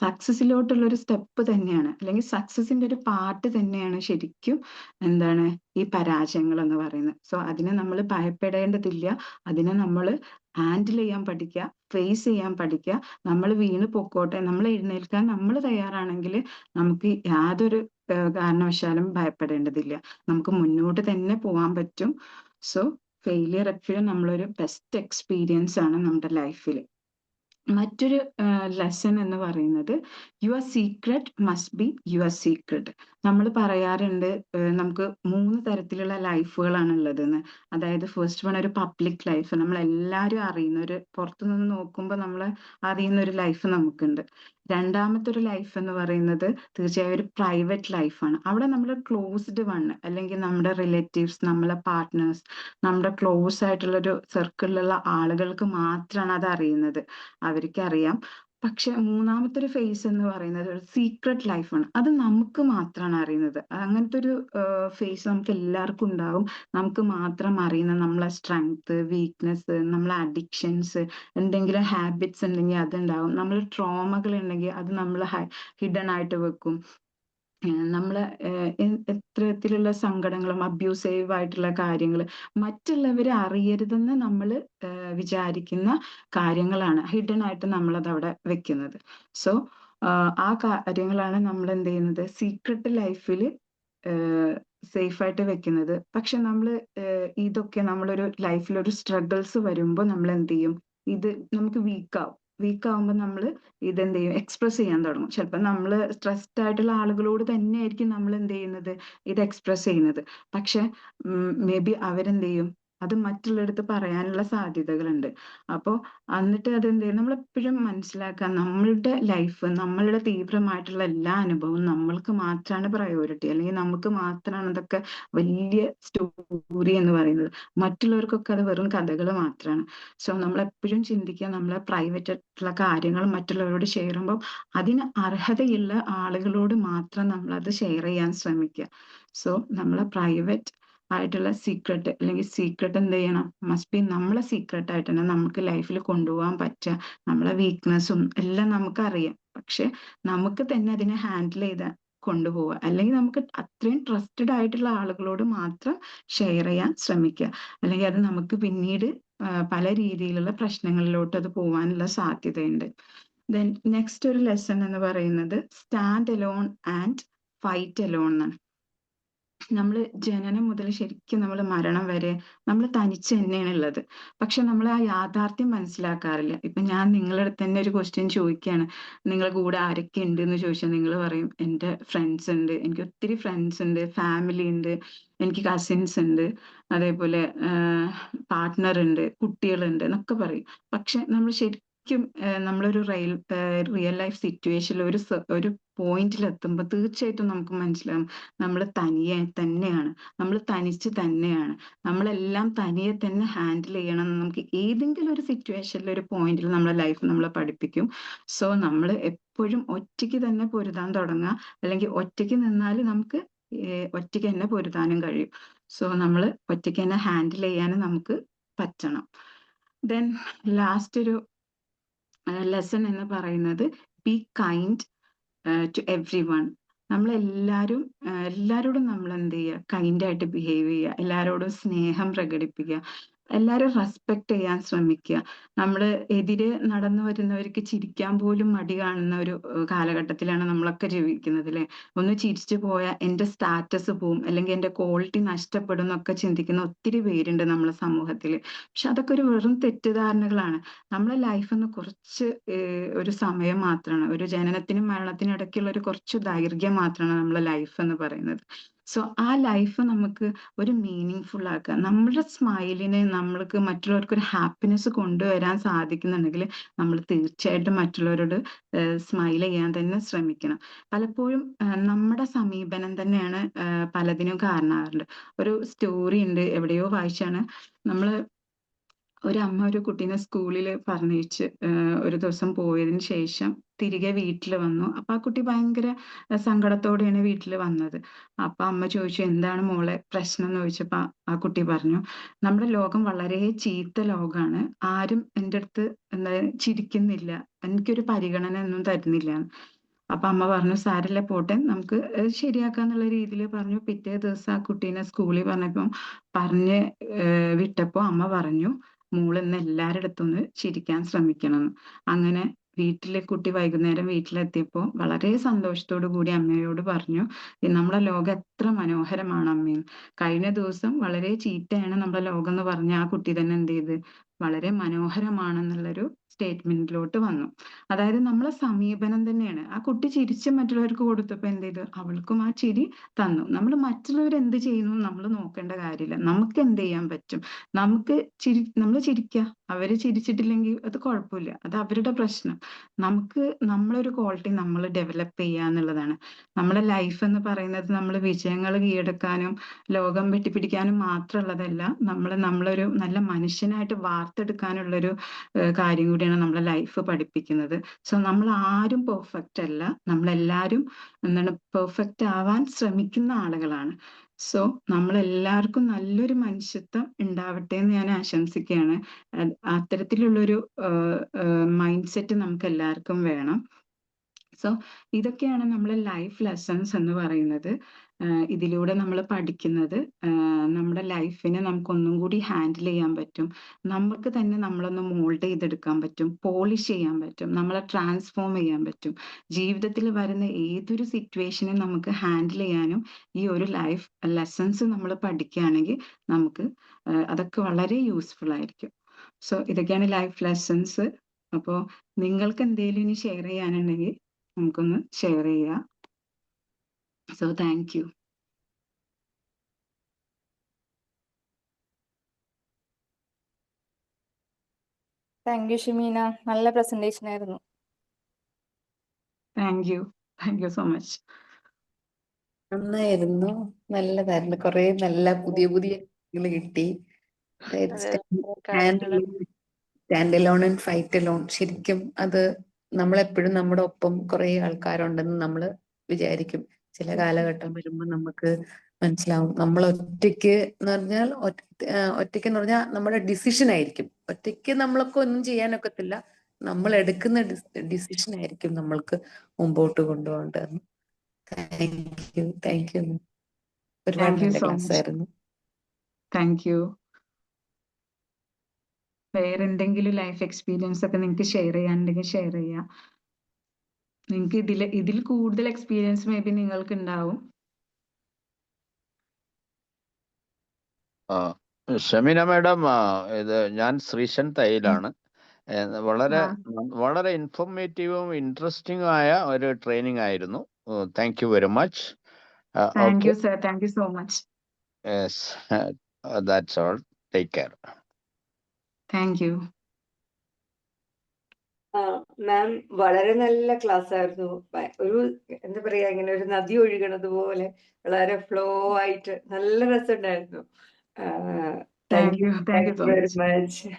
S2: സക്സസിലോട്ടുള്ള ഒരു സ്റ്റെപ്പ് തന്നെയാണ്. അല്ലെങ്കിൽ സക്സസിന്റെ ഒരു പാർട്ട് തന്നെയാണ് ശരിക്കും എന്താണ് ഈ പരാജയങ്ങൾ എന്ന് പറയുന്നത്. സോ അതിനെ നമ്മൾ ഭയപ്പെടേണ്ടതില്ല. അതിനെ നമ്മൾ ഹാൻഡിൽ ചെയ്യാൻ പഠിക്കുക ഫേസ് ചെയ്യാൻ പഠിക്കുക നമ്മൾ വീണ് പൊക്കോട്ടെ നമ്മൾ എഴുന്നേൽക്കാൻ നമ്മൾ തയ്യാറാണെങ്കിൽ നമുക്ക് യാതൊരു കാരണവശാലും ഭയപ്പെടേണ്ടതില്ല. നമുക്ക് മുന്നോട്ട് തന്നെ പോകാൻ പറ്റും. സോ ഫെയിലിയർ എപ്പോഴും നമ്മളൊരു ബെസ്റ്റ് എക്സ്പീരിയൻസ് ആണ് നമ്മുടെ ലൈഫിൽ മറ്റൊരു ലെസൺ എന്ന് പറയുന്നത് your secret must be your secret നമ്മൾ പറയാറുണ്ട് നമുക്ക് മൂന്ന് തരത്തിലുള്ള ലൈഫുകളാണ് ഉള്ളതെന്ന് അതായത് ഫസ്റ്റ് വൺ ഒരു പബ്ലിക് ലൈഫ് നമ്മൾ എല്ലാവരും അറിയുന്ന ഒരു പുറത്തുനിന്ന് നോക്കുമ്പോൾ നമ്മൾ അറിയുന്ന ഒരു ലൈഫ് നമുക്കുണ്ട്. രണ്ടാമത്തെ ഒരു ലൈഫ് എന്ന് പറയുന്നത് തീർച്ചയായും ഒരു പ്രൈവറ്റ് ലൈഫാണ് അവിടെ നമ്മൾ ക്ലോസ്ഡ് വൺ അല്ലെങ്കിൽ നമ്മുടെ റിലേറ്റീവ്സ് നമ്മളെ പാർട്ട്നേഴ്സ് നമ്മുടെ ക്ലോസ് ആയിട്ടുള്ള ഒരു സർക്കിളിലുള്ള ആളുകൾക്ക് മാത്രമാണ് അത് അറിയുന്നത്. അവർക്കറിയാം പക്ഷെ മൂന്നാമത്തെ ഒരു ഫേസ് എന്ന് പറയുന്നത് ഒരു സീക്രട്ട് ലൈഫാണ് അത് നമുക്ക് മാത്രമാണ് അറിയുന്നത്. അങ്ങനത്തെ ഒരു ഫേസ് നമുക്ക് എല്ലാവർക്കും ഉണ്ടാവും. നമുക്ക് മാത്രം അറിയുന്ന നമ്മളെ സ്ട്രെങ്ത് വീക്ക്നെസ് നമ്മളെ അഡിക്ഷൻസ് എന്തെങ്കിലും ഹാബിറ്റ്സ് ഉണ്ടെങ്കിൽ അതുണ്ടാവും. നമ്മൾ ട്രോമകൾ ഉണ്ടെങ്കിൽ അത് നമ്മൾ ഹിഡൻ ആയിട്ട് വെക്കും. നമ്മൾ എത്രത്തിലുള്ള സങ്കടങ്ങളും അബ്യൂസീവ് ആയിട്ടുള്ള കാര്യങ്ങൾ മറ്റുള്ളവരെ അറിയരുതെന്ന് നമ്മൾ വിചാരിക്കുന്ന കാര്യങ്ങളാണ് ഹിഡൻ ആയിട്ട് നമ്മളത് അവിടെ വെക്കുന്നത്. സോ ആ കാര്യങ്ങളാണ് നമ്മൾ എന്ത് ചെയ്യുന്നത്? സീക്രട്ട് ലൈഫിൽ സേഫ് ആയിട്ട് വെക്കുന്നത്. പക്ഷെ നമ്മൾ ഇതൊക്കെ നമ്മളൊരു ലൈഫിൽ ഒരു സ്ട്രഗിൾസ് വരുമ്പോൾ നമ്മൾ എന്ത് ചെയ്യും? ഇത് നമുക്ക് വീക്ക് ആവും. വീക്ക് നമ്മൾ ഇതെന്ത് ചെയ്യും എക്സ്പ്രസ് ചെയ്യാൻ തുടങ്ങും. ചിലപ്പോൾ നമ്മൾ സ്ട്രെസ്ഡ് ആയിട്ടുള്ള ആളുകളോട് തന്നെയായിരിക്കും നമ്മൾ എന്ത് ചെയ്യുന്നത് ഇത് എക്സ്പ്രസ് ചെയ്യുന്നത്. പക്ഷെ മേ ബി അവരെന്ത് ചെയ്യും അത് മറ്റുള്ളവരടുത്ത് പറയാനുള്ള സാധ്യതകളുണ്ട്. അപ്പോൾ എന്നിട്ട് അതെന്ത് ചെയ്യും നമ്മളെപ്പോഴും മനസ്സിലാക്കുക നമ്മളുടെ ലൈഫ് നമ്മളുടെ തീവ്രമായിട്ടുള്ള എല്ലാ അനുഭവവും നമ്മൾക്ക് മാത്രമാണ് പ്രയോറിറ്റി അല്ലെങ്കിൽ നമുക്ക് മാത്രമാണ് അതൊക്കെ വലിയ സ്റ്റോറി എന്ന് പറയുന്നത്. മറ്റുള്ളവർക്കൊക്കെ അത് വെറും കഥകൾ മാത്രമാണ് സോ നമ്മൾ എപ്പോഴും ചിന്തിക്കുക നമ്മളെ പ്രൈവറ്റ് ആയിട്ടുള്ള കാര്യങ്ങൾ മറ്റുള്ളവരോട് ഷെയർ ചെയ്യുമ്പോൾ അതിന് അർഹതയുള്ള ആളുകളോട് മാത്രം നമ്മൾ അത് ഷെയർ ചെയ്യാൻ ശ്രമിക്കുക. സോ നമ്മളെ പ്രൈവറ്റ് ആയിട്ടുള്ള സീക്രട്ട് അല്ലെങ്കിൽ സീക്രട്ട് എന്ത് ചെയ്യണം? മസ്റ്റ് ബി നമ്മളെ സീക്രട്ട് ആയിട്ട് തന്നെ നമുക്ക് ലൈഫിൽ കൊണ്ടുപോകാൻ പറ്റുക. നമ്മളെ വീക്ക്നെസ്സും എല്ലാം നമുക്കറിയാം. പക്ഷെ നമുക്ക് തന്നെ അതിനെ ഹാൻഡിൽ ചെയ്ത കൊണ്ടുപോവുക. അല്ലെങ്കിൽ നമുക്ക് അത്രയും ട്രസ്റ്റഡ് ആയിട്ടുള്ള ആളുകളോട് മാത്രം ഷെയർ ചെയ്യാൻ ശ്രമിക്കുക. അല്ലെങ്കിൽ അത് നമുക്ക് പിന്നീട് പല രീതിയിലുള്ള പ്രശ്നങ്ങളിലോട്ട് അത് പോകാനുള്ള സാധ്യതയുണ്ട്. ദെൻ നെക്സ്റ്റ് ഒരു ലെസൺ എന്ന് പറയുന്നത് stand alone and fight alone എന്നാണ്. നമ്മൾ ജനനം മുതൽ ശരിക്കും നമ്മൾ മരണം വരെ നമ്മൾ തനിച്ച് തന്നെയാണ് ഉള്ളത് പക്ഷെ നമ്മൾ ആ യാഥാർത്ഥ്യം മനസ്സിലാക്കാറില്ല. ഇപ്പൊ ഞാൻ നിങ്ങളുടെ തന്നെ ഒരു ക്വസ്റ്റ്യൻ ചോദിക്കുകയാണ് നിങ്ങളുടെ കൂടെ ആരൊക്കെ ഉണ്ട് എന്ന് ചോദിച്ചാൽ നിങ്ങൾ പറയും എന്റെ ഫ്രണ്ട്സ് ഉണ്ട്. എനിക്ക് ഒത്തിരി ഫ്രണ്ട്സ് ഉണ്ട്. ഫാമിലി ഉണ്ട്. എനിക്ക് കസിൻസ് ഉണ്ട്. അതേപോലെ പാർട്ട്ണർ ഉണ്ട്. കുട്ടികളുണ്ട് എന്നൊക്കെ പറയും. പക്ഷെ നമ്മൾ ശരിക്കും നമ്മളൊരു റെയിൽ റിയൽ ലൈഫ് സിറ്റുവേഷനിൽ ഒരു ഒരു പോയിന്റിൽ എത്തുമ്പോൾ തീർച്ചയായിട്ടും നമുക്ക് മനസ്സിലാവും നമ്മൾ തനിയെ തന്നെയാണ്. നമ്മൾ തനിച്ച് തന്നെയാണ്. നമ്മളെല്ലാം തനിയെ തന്നെ ഹാൻഡിൽ ചെയ്യണം എന്ന് നമുക്ക് ഏതെങ്കിലും ഒരു സിറ്റുവേഷനിൽ ഒരു പോയിന്റിൽ നമ്മളെ ലൈഫ് നമ്മളെ പഠിപ്പിക്കും. സോ നമ്മൾ എപ്പോഴും ഒറ്റയ്ക്ക് തന്നെ പൊരുതാൻ തുടങ്ങുക. അല്ലെങ്കിൽ ഒറ്റയ്ക്ക് നിന്നാൽ നമുക്ക് ഒറ്റയ്ക്ക് തന്നെ പൊരുതാനും കഴിയും. സോ നമ്മൾ ഒറ്റയ്ക്ക് തന്നെ ഹാൻഡിൽ ചെയ്യാനും നമുക്ക് പറ്റണം. ദെൻ ലാസ്റ്റ് ഒരു ലെസൺ എന്ന് പറയുന്നത് be kind to everyone നമ്മളെല്ലാവരും എല്ലാവരോടും നമ്മൾ എന്ത് ചെയ്യുക കൈൻഡായിട്ട് ബിഹേവ് ചെയ്യുക. എല്ലാവരോടും സ്നേഹം പ്രകടിപ്പിക്കുക. എല്ലാവരും റെസ്പെക്ട് ചെയ്യാൻ ശ്രമിക്കുക. നമ്മൾ എതിരെ നടന്നു വരുന്നവർക്ക് ചിരിക്കാൻ പോലും മടി കാണുന്ന ഒരു കാലഘട്ടത്തിലാണ് നമ്മളൊക്കെ ജീവിക്കുന്നത് അല്ലെ ഒന്ന് ചിരിച്ചു പോയാൽ എന്റെ സ്റ്റാറ്റസ് പോവും അല്ലെങ്കിൽ എന്റെ ക്വാളിറ്റി നഷ്ടപ്പെടും എന്നൊക്കെ ചിന്തിക്കുന്ന ഒത്തിരി പേരുണ്ട് നമ്മളെ സമൂഹത്തിൽ പക്ഷെ അതൊക്കെ ഒരു വെറും തെറ്റിദ്ധാരണകളാണ്. നമ്മളെ ലൈഫ് എന്ന് കുറച്ച് ഒരു സമയം മാത്രമാണ്. ഒരു ജനനത്തിനും മരണത്തിനും ഇടയ്ക്കുള്ള ഒരു കുറച്ച് ദൈർഘ്യം മാത്രമാണ് നമ്മളെ ലൈഫ് എന്ന് പറയുന്നത്. സോ ആ ലൈഫ് നമുക്ക് ഒരു മീനിങ് ഫുൾ ആക്കുക നമ്മുടെ സ്മൈലിനെ നമ്മൾക്ക് മറ്റുള്ളവർക്ക് ഒരു ഹാപ്പിനെസ് കൊണ്ടുവരാൻ സാധിക്കുന്നുണ്ടെങ്കിൽ നമ്മൾ തീർച്ചയായിട്ടും മറ്റുള്ളവരോട് സ്മൈൽ ചെയ്യാൻ തന്നെ ശ്രമിക്കണം. പലപ്പോഴും നമ്മുടെ സമീപനം തന്നെയാണ് പലതിനും കാരണമാകാറുണ്ട് ഒരു സ്റ്റോറി ഉണ്ട് എവിടെയോ വായിച്ചാണ് നമ്മൾ ഒരു അമ്മ ഒരു കുട്ടീനെ സ്കൂളിൽ പറഞ്ഞയച്ച് ഒരു ദിവസം പോയതിന് ശേഷം തിരികെ വീട്ടിൽ വന്നു. അപ്പൊ ആ കുട്ടി ഭയങ്കര സങ്കടത്തോടെയാണ് വീട്ടിൽ വന്നത്. അപ്പൊ അമ്മ ചോദിച്ചു എന്താണ് മോളെ പ്രശ്നം? എന്ന് ചോദിച്ചപ്പോ ആ കുട്ടി പറഞ്ഞു നമ്മുടെ ലോകം വളരെ ചീത്ത ലോകമാണ് ആരും എന്റെ അടുത്ത് എന്താ ചിരിക്കുന്നില്ല. എനിക്കൊരു പരിഗണന ഒന്നും തരുന്നില്ല. അപ്പൊ അമ്മ പറഞ്ഞു സാരല്ല പോട്ടെ. നമുക്ക് ശരിയാക്കാന്നുള്ള രീതിയിൽ പറഞ്ഞു. പിറ്റേ ദിവസം ആ കുട്ടീനെ സ്കൂളിൽ പറഞ്ഞപ്പം പറഞ്ഞ് വിട്ടപ്പോ അമ്മ പറഞ്ഞു മോൾ ഇന്ന് എല്ലാവരുടെ അടുത്തുനിന്ന് ചിരിക്കാൻ ശ്രമിക്കണം. അങ്ങനെ വീട്ടിലെ കുട്ടി വൈകുന്നേരം വീട്ടിലെത്തിയപ്പോൾ വളരെ സന്തോഷത്തോടു കൂടി അമ്മയോട് പറഞ്ഞു നമ്മളെ ലോകം എത്ര മനോഹരമാണ് അമ്മയും കഴിഞ്ഞ ദിവസം വളരെ ചീത്തയാണ് നമ്മളെ ലോകം എന്ന് പറഞ്ഞ ആ കുട്ടി തന്നെ എന്ത് ചെയ്ത്? വളരെ മനോഹരമാണെന്നുള്ളൊരു സ്റ്റേറ്റ്മെന്റിലോട്ട് വന്നു. അതായത് നമ്മളെ സമീപനം തന്നെയാണ്. ആ കുട്ടി ചിരിച്ച് മറ്റുള്ളവർക്ക് കൊടുത്തപ്പോൾ എന്ത് ചെയ്തു? അവൾക്കും ആ ചിരി തന്നു. നമ്മൾ മറ്റുള്ളവർ എന്ത് ചെയ്യുന്നു? നമ്മൾ നോക്കേണ്ട കാര്യമില്ല. നമുക്ക് എന്ത് ചെയ്യാൻ പറ്റും? നമുക്ക് ചിരി നമ്മൾ ചിരിക്കുക അവർ ചിരിച്ചിട്ടില്ലെങ്കിൽ അത് കുഴപ്പമില്ല. അത് അവരുടെ പ്രശ്നം. നമുക്ക് നമ്മളൊരു ക്വാളിറ്റി നമ്മൾ ഡെവലപ്പ് ചെയ്യുക എന്നുള്ളതാണ്. നമ്മുടെ ലൈഫ് എന്ന് പറയുന്നത് നമ്മൾ വിജയങ്ങൾ കീഴടക്കാനും ലോകം വെട്ടിപ്പിടിക്കാനും മാത്രമുള്ളതല്ല നമ്മൾ നമ്മളൊരു നല്ല മനുഷ്യനായിട്ട് വാർത്തെടുക്കാനുള്ളൊരു കാര്യം കൂടിയാണ് നമ്മളെ ലൈഫ് പഠിപ്പിക്കുന്നത്. സോ നമ്മൾ ആരും പെർഫെക്റ്റ് അല്ല. നമ്മളെല്ലാവരും എന്താണ് പെർഫെക്റ്റ് ആവാൻ ശ്രമിക്കുന്ന ആളുകളാണ്. സോ നമ്മളെല്ലാവർക്കും നല്ലൊരു മനുഷ്യത്വം ഉണ്ടാവട്ടെ എന്ന് ഞാൻ ആശംസിക്കുകയാണ്. അത്തരത്തിലുള്ളൊരു മൈൻഡ് സെറ്റ് നമുക്ക് എല്ലാവർക്കും വേണം. സോ ഇതൊക്കെയാണ് നമ്മളെ ലൈഫ് ലെസൺസ് എന്ന് പറയുന്നത്. ഇതിലൂടെ നമ്മൾ പഠിക്കുന്നത് നമ്മുടെ ലൈഫിനെ നമുക്ക് ഒന്നും കൂടി ഹാൻഡിൽ ചെയ്യാൻ പറ്റും. നമുക്ക് തന്നെ നമ്മളൊന്ന് മോൾഡ് ചെയ്തെടുക്കാൻ പറ്റും പോളിഷ് ചെയ്യാൻ പറ്റും നമ്മളെ ട്രാൻസ്ഫോം ചെയ്യാൻ പറ്റും. ജീവിതത്തിൽ വരുന്ന ഏതൊരു സിറ്റുവേഷനെ നമുക്ക് ഹാൻഡിൽ ചെയ്യാനും ഈ ഒരു ലൈഫ് ലെസൺസ് നമ്മൾ പഠിക്കുകയാണെങ്കിൽ നമുക്ക് അതൊക്കെ വളരെ യൂസ്ഫുൾ ആയിരിക്കും. സോ ഇതൊക്കെയാണ് ലൈഫ് ലെസൺസ്. അപ്പോൾ നിങ്ങൾക്ക് എന്തെങ്കിലും ഇനി ഷെയർ ചെയ്യാനുണ്ടെങ്കിൽ നമുക്കൊന്ന് ഷെയർ ചെയ്യാം so thank you.
S4: Thank you Shimeena നല്ല പ്രസന്റേഷൻ ആയിരുന്നു.
S2: Thank you thank you so much
S5: നന്നായിരുന്നു. നല്ലതായിരുന്നു. കുറെ നല്ല പുതിയ പുതിയ കിട്ടി. Stand alone and fight alone ശരിക്കും അത് നമ്മളെപ്പോഴും നമ്മുടെ ഒപ്പം കുറെ ആൾക്കാരുണ്ടെന്ന് നമ്മൾ വിചാരിക്കും. ചില കാലഘട്ടം വരുമ്പോൾ നമുക്ക് മനസ്സിലാവും. നമ്മൾ ഒറ്റയ്ക്ക് എന്ന് പറഞ്ഞാൽ ഒറ്റയ്ക്ക് എന്ന് പറഞ്ഞാൽ നമ്മുടെ ഡിസിഷൻ ആയിരിക്കും. ഒറ്റയ്ക്ക് നമ്മളൊക്കെ ഒന്നും ചെയ്യാനൊക്കത്തില്ല. നമ്മൾ എടുക്കുന്ന ഡിസിഷൻ ആയിരിക്കും നമ്മൾക്ക് മുമ്പോട്ട് കൊണ്ടുപോകേണ്ടത് താങ്ക് യു താങ്ക് യു ഒരുപാട് ക്ലാസ്. ആയിരുന്നു
S2: താങ്ക് യു വേറെന്തെങ്കിലും ലൈഫ് എക്സ്പീരിയൻസ് ഒക്കെ നിങ്ങൾക്ക് ഷെയർ ചെയ്യാനുണ്ടെങ്കിൽ ഷെയർ ചെയ്യാം. നിങ്ങൾക്ക് ഇതിൽ ഇതിൽ കൂടുതൽ എക്സ്പീരിയൻസ് മേ ബി നിങ്ങൾക്ക് ഉണ്ടാവും
S6: ആ ഷമീന മാഡം ഇത് ഞാൻ ശ്രീശൻ തൈലാണ് വളരെ വളരെ ഇൻഫോർമേറ്റീവും ഇൻട്രസ്റ്റിംഗും ആയ ഒരു ട്രെയിനിങ് ആയിരുന്നു. Thank you very much
S2: thank you sir thank you so much
S6: that's all take care
S2: thank you
S7: ma'am വളരെ നല്ല ക്ലാസ് ആയിരുന്നു. ഒരു എന്താ പറയാ ഇങ്ങനെ ഒരു നദി ഒഴുകണത് പോലെ വളരെ ഫ്ലോ ആയിട്ട് നല്ല രസമുണ്ടായിരുന്നു.
S2: Thank you thank you so
S7: very
S2: much
S7: much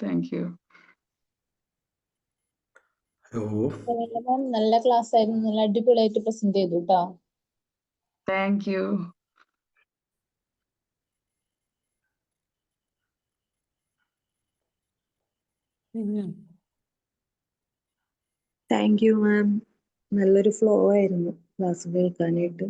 S2: thank you
S8: hello നല്ല ക്ലാസ് ആയിരുന്നു. നല്ല അടിപൊളിയായിട്ട് പ്രസന്റ് ചെയ്തു കേട്ടോ
S2: thank you
S9: thank you ma'am നല്ലൊരു ഫ്ലോ ആയിരുന്നു ക്ലാസ് കേൾക്കാനായിട്ട്.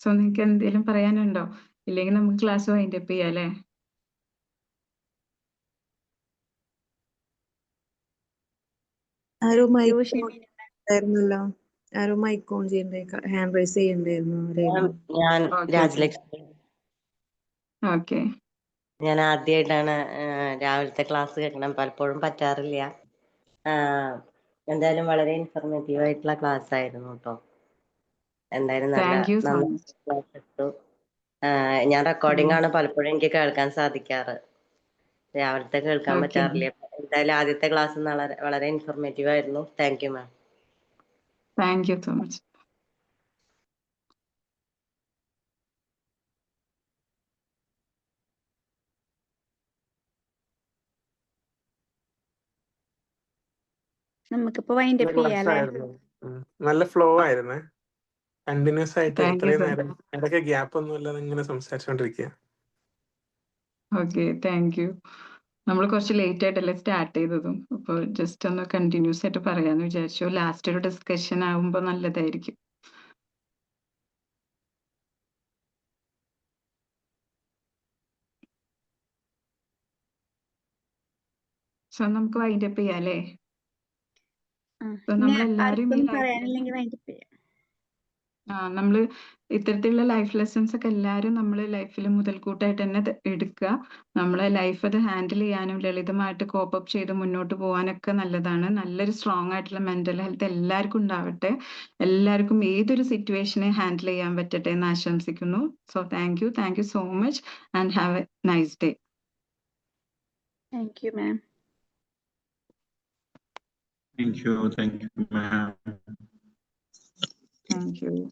S2: സോ നിങ്ങൾക്ക് എന്തെങ്കിലും പറയാനുണ്ടോ? ഇല്ലെങ്കിൽ നമുക്ക് ക്ലാസ് വൈൻഡ് അപ്പ് ചെയ്യാം അല്ലേ?
S9: ആരോ
S1: ഷെമീന
S9: ഉണ്ടായിരുന്നല്ലോ? ആരോ മൈക്ക് ഓൺ ചെയ്യണ്ടേ ഹാൻഡ് റൈസ് ചെയ്യണ്ടായിരുന്നു
S10: ഞാൻ രാജലക്ഷ്മി
S2: ഓക്കെ
S10: ഞാൻ ആദ്യമായിട്ടാണ് രാവിലത്തെ ക്ലാസ് കേൾക്കണം. പലപ്പോഴും പറ്റാറില്ല. എന്തായാലും വളരെ ഇൻഫർമേറ്റീവ് ആയിട്ടുള്ള ക്ലാസ് ആയിരുന്നു കേട്ടോ എന്തായാലും നല്ല ക്ലാസ് എടുത്തു ഞാൻ റെക്കോർഡിംഗ് ആണ് പലപ്പോഴും എനിക്ക് കേൾക്കാൻ സാധിക്കാറ്. രാവിലത്തെ കേൾക്കാൻ പറ്റാറില്ല. എന്തായാലും ആദ്യത്തെ ക്ലാസ് വളരെ ഇൻഫർമേറ്റീവ് ആയിരുന്നു. Thank you ma'am
S2: thank you so much.
S1: നമുക്കിപ്പോ വൈൻഡ്
S11: നല്ല
S1: അപ്പ്
S11: ആയിരുന്നു നല്ല ഫ്ലോ ആയിരുന്നു. കണ്ടിന്യൂസ് ആയിട്ട് ഇത്രയും നേരം ഇടയ്ക്ക് ഗ്യാപ്പ് ഒന്നും ഇല്ലാതെ ഇങ്ങനെ സംസാരിച്ചുകൊണ്ടിരിക്കുക
S2: ഓക്കെ താങ്ക് യു നമ്മൾ കുറച്ച് ലേറ്റ് ആയിട്ടല്ലേ സ്റ്റാർട്ട് ചെയ്തതും. അപ്പോൾ ജസ്റ്റ് ഒന്ന് കണ്ടിന്യൂസ് ആയിട്ട് പറയാന്ന് വിചാരിച്ചു. ലാസ്റ്റ് ഒരു ഡിസ്കഷൻ ആകുമ്പോൾ നല്ലതായിരിക്കും. സോ നമുക്ക് വൈൻഡപ്പ് ചെയ്യാം അല്ലേ? നമ്മളെല്ലാവരും ഈ
S1: ആർക്കും
S2: life
S1: പറയാനില്ലെങ്കിൽ വൈൻഡ് അപ്പ് ചെയ്യാം
S2: ആ നമ്മൾ ഇത്തരത്തിലുള്ള ലൈഫ് ലെസൺസ് ഒക്കെ എല്ലാരും നമ്മൾ ലൈഫിൽ മുതൽക്കൂട്ടായിട്ട് തന്നെ എടുക്കുക. നമ്മളെ ലൈഫ് അത് ഹാൻഡിൽ ചെയ്യാനും ലളിതമായിട്ട് കോപ്പ് അപ്പ് ചെയ്ത് മുന്നോട്ട് പോകാനൊക്കെ നല്ലതാണ്. നല്ലൊരു സ്ട്രോങ് ആയിട്ടുള്ള മെന്റൽ ഹെൽത്ത് എല്ലാവർക്കും ഉണ്ടാവട്ടെ. എല്ലാവർക്കും ഏതൊരു സിറ്റുവേഷനെ ഹാൻഡിൽ ചെയ്യാൻ പറ്റട്ടെ എന്ന് ആശംസിക്കുന്നു. So thank you thank you so much and have a nice day
S1: thank you ma'am
S12: Thank you, thank you, ma'am.
S2: Thank you.